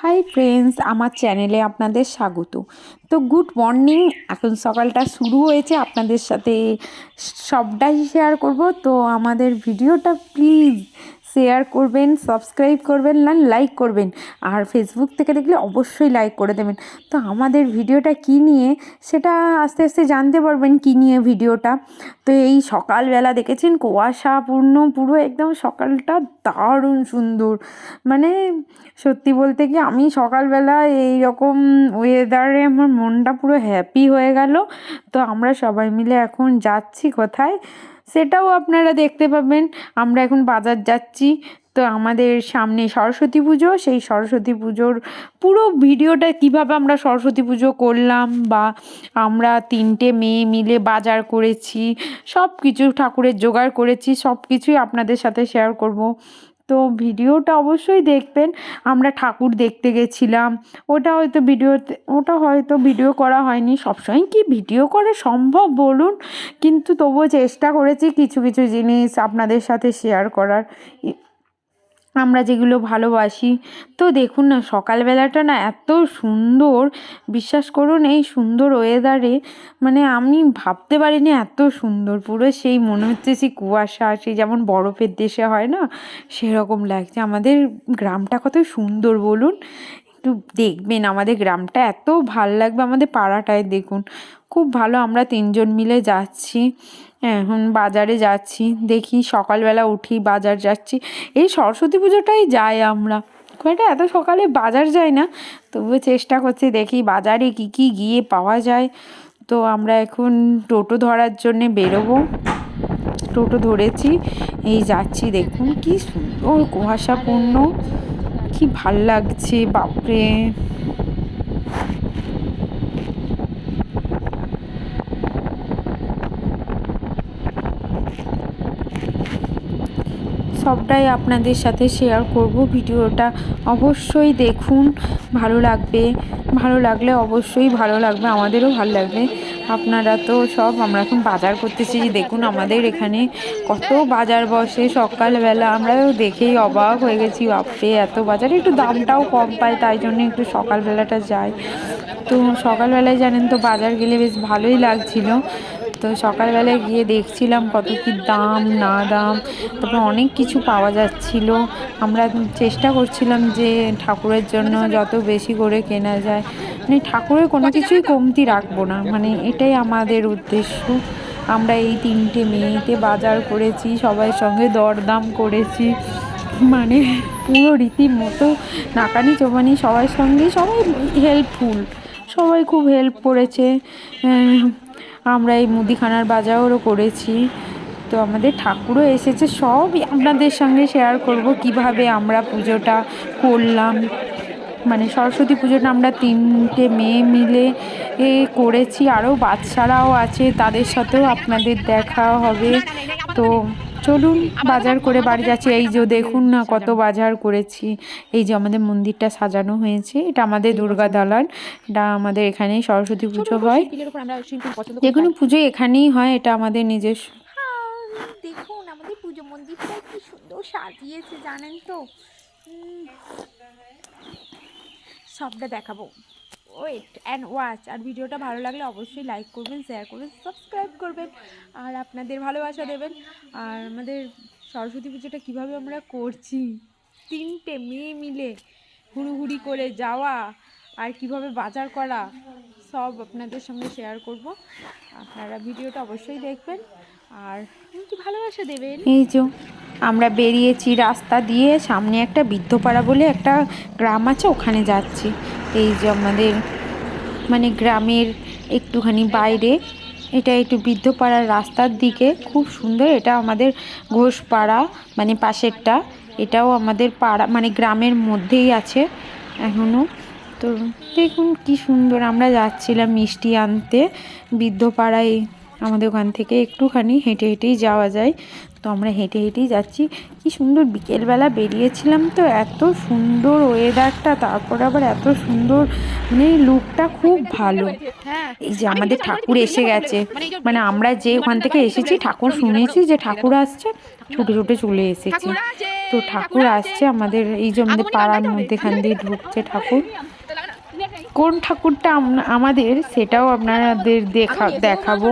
Hi friends আমার চ্যানেলে আপনাদের স্বাগত। তো গুড মর্নিং এখন সকালটা শুরু হয়েছে, আপনাদের সাথে সবটাই শেয়ার করব। তো আমাদের ভিডিওটা প্লিজ শেয়ার করবেন সাবস্ক্রাইব করবেন, না লাইক করবেন। আর ফেসবুক থেকে দেখলে অবশ্যই লাইক করে দেবেন। তো আমাদের ভিডিওটা কী নিয়ে, সেটা আস্তে আস্তে জানতে পারবেন কী নিয়ে ভিডিওটা। তো এই সকালবেলা দেখেছেন কুয়াশাপূর্ণ পুরো একদম সকালটা দারুণ সুন্দর। মানে সত্যি বলতে কি, আমি সকালবেলা এই রকম ওয়েদারে আমার মনটা পুরো হ্যাপি হয়ে গেল। তো আমরা সবাই মিলে এখন যাচ্ছি কোথায়? সেটাও আপনারা দেখতে পাবেন। আমরা এখন বাজার যাচ্ছি। তো আমাদের সামনে সরস্বতী পুজো। সেই সরস্বতী পুজোর পুরো ভিডিওটা কীভাবে আমরা সরস্বতী পুজো করলাম বা আমরা তিনটে মেয়ে মিলে বাজার করেছি সব কিছু ঠাকুরের জোগাড় করেছি সব কিছুই আপনাদের সাথে শেয়ার করব। তো ভিডিওটা অবশ্যই দেখবেন। আমরা ঠাকুর দেখতে গেছিলাম। ওটা হয়তো ভিডিওতে ওটা হয়তো ভিডিও করা হয়নি। সবসময় কি ভিডিও করা সম্ভব বলুন? কিন্তু তবুও চেষ্টা করেছি কিছু কিছু জিনিস আপনাদের সাথে শেয়ার করার। আমরা যেগুলো ভালোবাসি। তো দেখুন না, সকালবেলাটা না এত সুন্দর। বিশ্বাস করুন, এই সুন্দর ওয়েদারে মানে আমি ভাবতে পারিনি এত সুন্দর। পুরো সেই মনে হচ্ছে সেই কুয়াশা, সেই যেমন বরফের দেশে হয় না, সেরকম লাগছে। আমাদের গ্রামটা কত সুন্দর বলুন। একটু দেখবেন, আমাদের গ্রামটা এত ভালো লাগবে, আমাদের পাড়াটায় দেখুন। খুব ভালো, আমরা তিনজন মিলে যাচ্ছি, এখন বাজারে যাচ্ছি, দেখি সকালবেলা উঠি, বাজার যাচ্ছি। এই সরস্বতী পুজোটাই যাই আমরা। খুব একটা এত সকালে বাজার যাই না, তবুও চেষ্টা করছি দেখি বাজারে কী কী গিয়ে পাওয়া যায়। তো আমরা এখন টোটো ধরার জন্যে বেরোবো। টোটো ধরেছি, এই যাচ্ছি দেখুন, কি সুন্দর, কুয়াশাপূর্ণ। কি ভালো লাগছে বাপরে। সবটাই আপনাদের সাথে শেয়ার করব। ভিডিওটা অবশ্যই দেখুন, ভালো লাগবে। ভালো লাগলে অবশ্যই ভালো লাগবে, আমাদেরও ভালো লাগবে। আপনারা তো সব, আমরা এখন বাজার করতেছি দেখুন আমাদের এখানে কত বাজার বসে। সকালবেলা আমরাও দেখেই অবাক হয়ে গেছি, বাপরে, এত বাজারে একটু দামটাও কম পায়, তাই জন্য একটু সকালবেলাটা যাই। তো সকালবেলায় জানেন তো, বাজার গেলে বেশ ভালোই লাগছিল। তো সকালবেলায় গিয়ে দেখছিলাম কত কি দাম, না দাম, তারপর অনেক কিছু পাওয়া যাচ্ছিল। আমরা চেষ্টা করছিলাম যে ঠাকুরের জন্য যত বেশি করে কেনা যায়। মানে ঠাকুরের কোনো কিছুই কমতি রাখব না মানে এটাই আমাদের উদ্দেশ্য। আমরা এই তিনটে মেয়েতে বাজার করেছি, সবার সঙ্গে দরদাম করেছি। মানে পুরো রীতিমতো নাকানি চোবানি সবার সঙ্গে সবাই হেল্পফুল সবাই খুব হেল্প করেছে। আমরা এই মুদিখানার বাজারও করেছি। তো আমাদের ঠাকুরও এসেছে, সবই আপনাদের সঙ্গে শেয়ার করব, কীভাবে আমরা পুজোটা করলাম। মানে সরস্বতী পুজোটা আমরা তিনটে মেয়ে মিলে এ করেছি, আরও বাচ্চারাও আছে, তাদের সাথেও আপনাদের দেখা হবে। তো চলুন বাজার করে বাড়ি যাচ্ছি। এই যে দেখুন না কত বাজার করেছি। এই যে আমাদের মন্দিরটা সাজানো হয়েছে। এটা আমাদের দুর্গা দালান। এটা আমাদের এখানেই সরস্বতী পুজো হয়। যে কোনো পুজো এখানেই হয়। এটা আমাদের নিজস্ব দেখুন আমাদের পুজো মন্দিরটা কি সুন্দর সাজিয়েছে জানেন তো? সবটা দেখাবো। ওয়েট অ্যান্ড ওয়াচ আর ভিডিওটা ভালো লাগলে অবশ্যই লাইক করবেন শেয়ার করবেন সাবস্ক্রাইব করবেন, আর আপনাদের ভালোবাসা দেবেন। আর আমাদের সরস্বতী পুজোটা কীভাবে আমরা করছি? তিনটে মেয়ে মিলে হুড়ুহুড়ি করে যাওয়া আর কীভাবে বাজার করা, সব আপনাদের সঙ্গে শেয়ার করব। আপনারা ভিডিওটা অবশ্যই দেখবেন। আর একটু ভালোবাসা দেবেন? এই যে, আমরা বেরিয়েছি রাস্তা দিয়ে, সামনে একটা বৃদ্ধপাড়া বলে একটা গ্রাম আছে, ওখানে যাচ্ছি। এই যে আমাদের মানে গ্রামের একটুখানি বাইরে, এটা একটু বৃদ্ধপাড়ার রাস্তার দিকে, খুব সুন্দর, এটা আমাদের ঘোষপাড়া মানে পাশেরটা, এটাও আমাদের পাড়া মানে গ্রামের মধ্যেই আছে এখনও তো দেখুন কি সুন্দর, আমরা যাচ্ছিলাম মিষ্টি আনতে বৃদ্ধপাড়ায় আমাদের ওখান থেকে একটুখানি হেঁটে হেঁটেই যাওয়া যায়। তো আমরা হেঁটে হেঁটেই যাচ্ছি। কি সুন্দর বিকেলবেলা বেরিয়েছিলাম তো, এত সুন্দর ওয়েদারটা তারপর আবার এত সুন্দর মানে লুকটা খুব ভালো। এই যে আমাদের ঠাকুর এসে গেছে মানে আমরা যে ওখান থেকে এসেছি, ঠাকুর শুনেছি যে ঠাকুর আসছে, ছুটে ছুটে চলে এসেছি। তো ঠাকুর আসছে আমাদের, এই যে আমাদের পাড়ার মধ্যেখান দিয়ে ঢুকছে ঠাকুর। কোন ঠাকুরটা আমাদের, সেটাও আপনাদের দেখা, দেখাবো।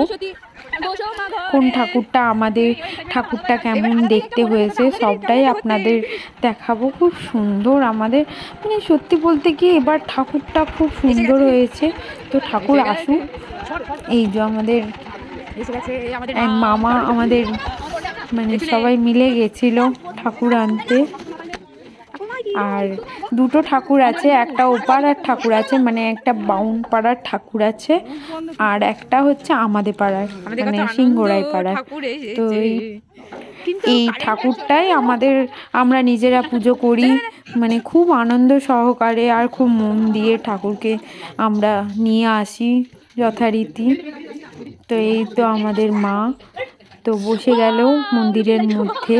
কোন ঠাকুরটা, আমাদের ঠাকুরটা কেমন দেখতে হয়েছে, সবটাই আপনাদের দেখাবো। খুব সুন্দর আমাদের মানে সত্যি বলতে কি এবার ঠাকুরটা খুব সুন্দর হয়েছে। তো ঠাকুর আসুক এই যে আমাদের মামা আমাদের মানে সবাই মিলে গেছিল ঠাকুর আনতে। আর দুটো ঠাকুর আছে একটা ওপাড়ার ঠাকুর আছে মানে একটা বাউন পাড়ার ঠাকুর আছে আর একটা হচ্ছে আমাদের পাড়ার মানে সিংহরাই পাড়ার। তো এই এই ঠাকুরটাই আমাদের আমরা নিজেরা পুজো করি মানে খুব আনন্দ সহকারে আর খুব মন দিয়ে ঠাকুরকে আমরা নিয়ে আসি যথারীতি। তো এই তো আমাদের মা তো বসে গেল মন্দিরের মধ্যে।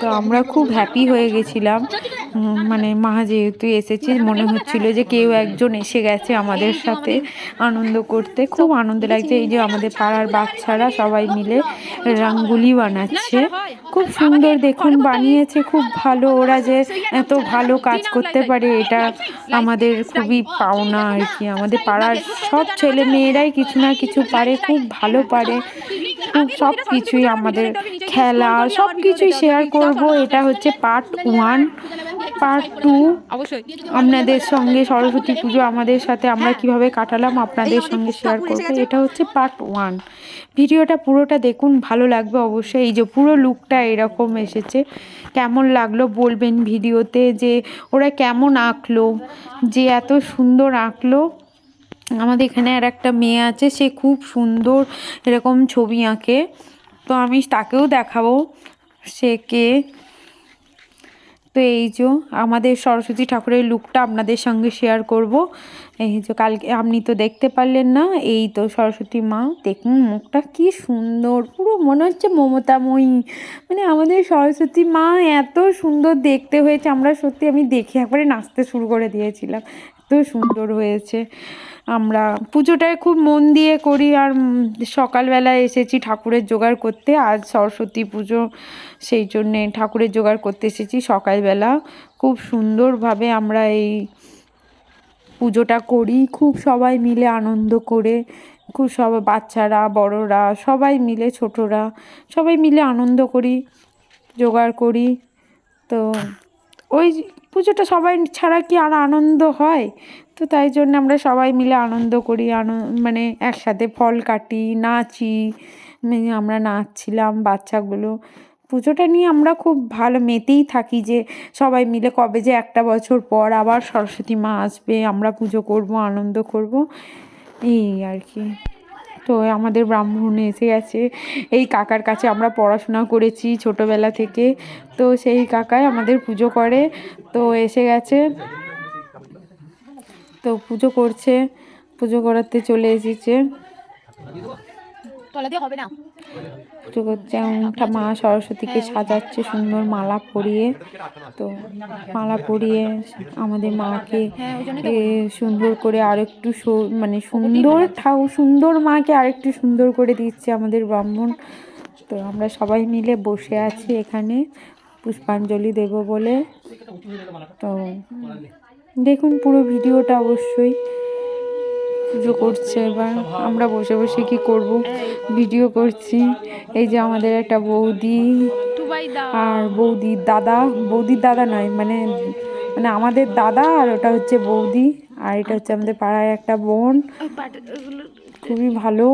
তো আমরা খুব হ্যাপি হয়ে গেছিলাম। মানে মা যেহেতু এসেছে মনে হচ্ছিল যে কেউ একজন এসে গেছে আমাদের সাথে আনন্দ করতে খুব আনন্দ লাগছে এই যে আমাদের পাড়ার বাচ্চারা সবাই মিলে রঙ্গুলি বানাচ্ছে খুব সুন্দর দেখুন বানিয়েছে খুব ভালো ওরা যে এত ভালো কাজ করতে পারে এটা আমাদের খুবই পাওনা আর কি আমাদের পাড়ার সব ছেলে মেয়েরাই কিছু না কিছু পারে খুব ভালো পারে খুব সব কিছুই আমাদের খেলা সব কিছুই শেয়ার করব এটা হচ্ছে পার্ট ওয়ান পার্ট টু অবশ্যই। আপনাদের সঙ্গে সরস্বতী পুজো আমাদের সাথে আমরা কীভাবে কাটালাম আপনাদের সঙ্গে শেয়ার করব। এটা হচ্ছে পার্ট ওয়ান ভিডিওটা পুরোটা দেখুন ভালো লাগবে অবশ্যই। এই যে পুরো লুকটা এরকম এসেছে। কেমন লাগল বলবেন ভিডিওতে? যে ওরা কেমন আঁকলো? যে এত সুন্দর আঁকলো? আমাদের এখানে আর একটা মেয়ে আছে সে খুব সুন্দর এরকম ছবি আঁকে। তো আমি তাকেও দেখাবো। সে কে? তো এই যে আমাদের সরস্বতী ঠাকুরের লুকটা আপনাদের সঙ্গে শেয়ার করব। এই যে কালকে আপনি তো দেখতে পারলেন না, এই তো সরস্বতী মা। দেখুন, মুখটা কি সুন্দর, পুরো মনে হচ্ছে মমতাময়ী। মানে আমাদের সরস্বতী মা এত সুন্দর দেখতে হয়েছে, আমরা সত্যি আমি দেখে একবারে নাচতে শুরু করে দিয়েছিলাম। এত সুন্দর হয়েছে। আমরা পুজোটায় খুব মন দিয়ে করি আর উম, সকালবেলা এসেছি ঠাকুরের জোগাড় করতে। আজ সরস্বতী পুজো সেই জন্যে ঠাকুরের জোগাড় করতে এসেছি সকালবেলা। খুব সুন্দরভাবে আমরা এই পুজোটা করি। খুব সবাই মিলে আনন্দ করে খুব সব বাচ্চারা বড়রা সবাই মিলে ছোটরা সবাই মিলে আনন্দ করি জোগাড় করি। তো ওই পুজোটা সবাই ছাড়া কি আর আনন্দ হয়? তো তাই জন্য আমরা সবাই মিলে আনন্দ করি, আন মানে একসাথে ফল কাটি, নাচি আমরা নাচছিলাম বাচ্চাগুলো। পুজোটা নিয়ে আমরা খুব ভালো মেতেই থাকি যে সবাই মিলে কবে যে একটা বছর পর আবার সরস্বতী মা আসবে, আমরা পুজো করব, আনন্দ করব, এই আর কি। তো আমাদের ব্রাহ্মণ এসে গেছে। এই কাকার কাছে আমরা পড়াশোনা করেছি ছোটোবেলা থেকে। তো সেই কাকাই আমাদের পুজো করে। তো এসে গেছে। তো পুজো করছে পুজো করাতে চলে এসেছে। পুজো করছে মা সরস্বতীকে সাজাচ্ছে সুন্দর মালা পরিয়ে। তো মালা পরিয়ে আমাদের মাকে সুন্দর করে আরেকটু মানে সুন্দর ঠাউ সুন্দর মাকে আরেকটু সুন্দর করে দিচ্ছে আমাদের ব্রাহ্মণ। তো আমরা সবাই মিলে বসে আছি এখানে। পুষ্পাঞ্জলি দেব বলে। তো দেখুন পুরো ভিডিওটা অবশ্যই পুজো করছে এবার আমরা বসে বসে কি করব, ভিডিও করছি। এই যে আমাদের একটা বৌদি আর বৌদির দাদা বৌদির দাদা নয় মানে মানে আমাদের দাদা আর ওটা হচ্ছে বৌদি আর এটা হচ্ছে আমাদের পাড়ায় একটা বোন। খুবই ভালো।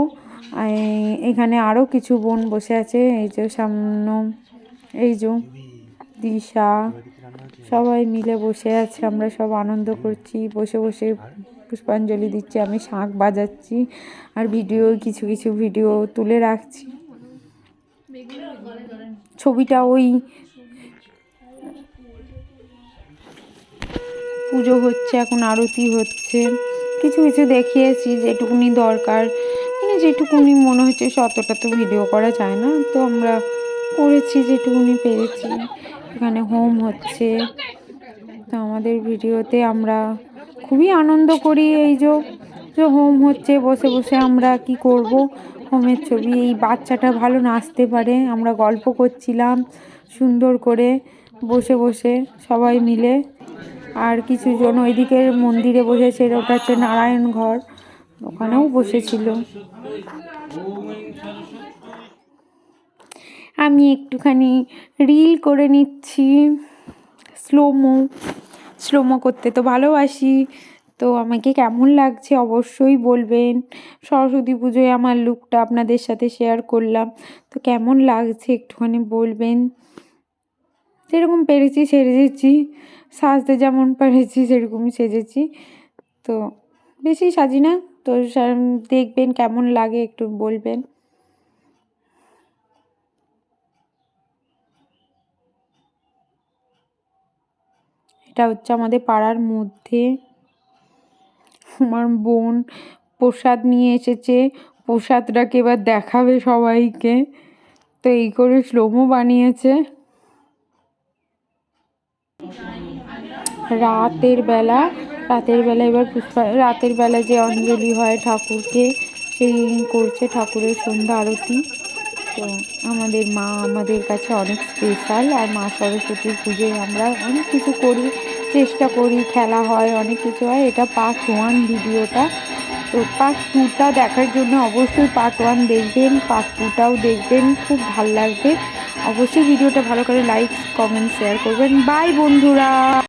এখানে আরও কিছু বোন বসে আছে, এই যে সামনে, এই যে দিশা, সবাই মিলে বসে আছে, আমরা সব আনন্দ করছি, বসে বসে পুষ্পাঞ্জলি দিচ্ছি, আমি শাঁখ বাজাচ্ছি আর ভিডিও, কিছু কিছু ভিডিও তুলে রাখছি। ছবিটা ওই পুজো হচ্ছে, এখন আরতি হচ্ছে। কিছু কিছু দেখিয়েছি, যেটুকুনি দরকার মানে যেটুকুনি মনে হচ্ছে অতটা তো ভিডিও করা যায় না, তো আমরা করেছি যেটুকুনি পেরেছি। এখানে হোম হচ্ছে। তো আমাদের ভিডিওতে আমরা খুবই আনন্দ করি এই যে যে হোম হচ্ছে, বসে বসে আমরা কি করব? হোমের ছবি, এই বাচ্চাটা ভালো নাচতে পারে। আমরা গল্প করছিলাম সুন্দর করে, বসে বসে সবাই মিলে। আর কিছু জন ওইদিকের মন্দিরে বসেছে, ওটা হচ্ছে নারায়ণ ঘর। ওখানেও বসেছিল। আমি একটুখানি রিল করে নিচ্ছি। স্লোমো স্লোমো করতে তো ভালোবাসি। তো আমাকে কেমন লাগছে অবশ্যই বলবেন। সরস্বতী পুজোয় আমার লুকটা আপনাদের সাথে শেয়ার করলাম। তো কেমন লাগছে একটুখানি বলবেন। যেরকম পেরেছি সেরেছি সাজতে যেমন পেরেছি সেরকমই সেজেছি। তো বেশি সাজি না। তো দেখবেন কেমন লাগে একটু বলবেন। এটা হচ্ছে আমাদের পাড়ার মধ্যে। আমার বোন প্রসাদ নিয়ে এসেছে। প্রসাদটাকে এবার দেখাবে সবাইকে। তো এই করে স্লোমো বানিয়েছে। রাতের বেলা রাতের বেলা এবার পুষ্পা, রাতের বেলা যে অঞ্জলি হয় ঠাকুরকে, সেই করছে ঠাকুরের সন্ধ্যা আরতি। তো আমাদের মা আমাদের কাছে অনেক স্পেশাল আর মা সরস্বতীর পুজোয় আমরা অনেক কিছু করি, চেষ্টা করি, খেলা হয়, অনেক কিছু হয়। এটা পার্ট ওয়ান ভিডিওটা তো পার্ট টুটা দেখার জন্য অবশ্যই পার্ট ওয়ান দেখবেন পার্ট টুটাও দেখবেন, খুব ভালো লাগবে। অবশ্যই ভিডিওটা ভালো করে লাইক কমেন্ট শেয়ার করবেন। বাই বন্ধুরা!